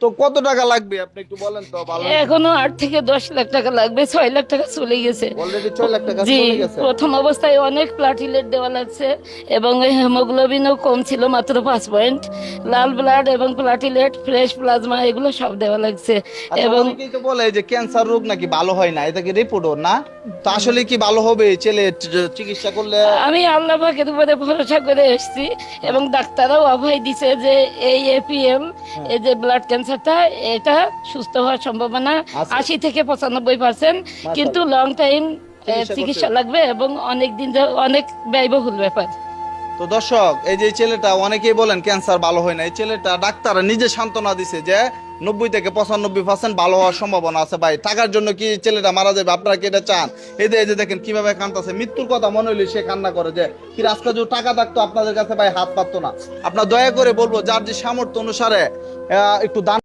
তো কত টাকা লাগবে আপনি একটু বলেন তো ভালো এখনও আট থেকে দশ লাখ টাকা লাগবে ছয় লাখ টাকা চলে গেছে। অলরেডি ছয় লাখ টাকা চলে গেছে। প্রথম অবস্থায় অনেক প্লাটিলেট দেওয়া লাগছে এবং হেমোগ্লোবিনও কম ছিল মাত্র পাঁচ পয়েন্ট লাল ব্লাড এবং প্লাটিলেট ফ্রেশ প্লাজমা এগুলো সব দেওয়া লাগছে। আচ্ছা, এবং অনেকেই তো বলে যে ক্যান্সার রোগ নাকি ভালো হয় না এটা কি রিপোর্টও না? তো আসলে কি ভালো হবে ছেলে চিকিৎসা করলে? আমি আল্লাহ পাকের উপরে ভরসা করে এসেছি এবং ডাক্তাররাও অভয় দিছে যে এই এপিএম হ্যাঁ। এই যে ব্লাড ক্যান্সারটা এটা সুস্থ হওয়ার সম্ভাবনা আশি থেকে পঁচানব্বই পার্সেন্ট। কিন্তু লং টাইম চিকিৎসা লাগবে এবং অনেক দিন অনেক ব্যয়বহুল ব্যাপার। তো দর্শক এই যে ছেলেটা অনেকেই বলেন ক্যান্সার ভালো হয় না। এই ছেলেটা ডাক্তার নিজে সান্ত্বনা দিছে যে নব্বই থেকে পঁচানব্বই পার্সেন্ট ভালো হওয়ার সম্ভাবনা আছে ভাই। টাকার জন্য কি ছেলেটা মারা যাবে? আপনারা কি এটা চান? এই যে এই যে দেখেন কীভাবে কান্দতেছে মৃত্যুর কথা মনে হইলে সে কান্না করে যে কি আজকে যদি টাকা থাকতো আপনাদের কাছে ভাই হাত পাততো না। আপনার দয়া করে বলব যার যে সামর্থ্য অনুসারে একটু দান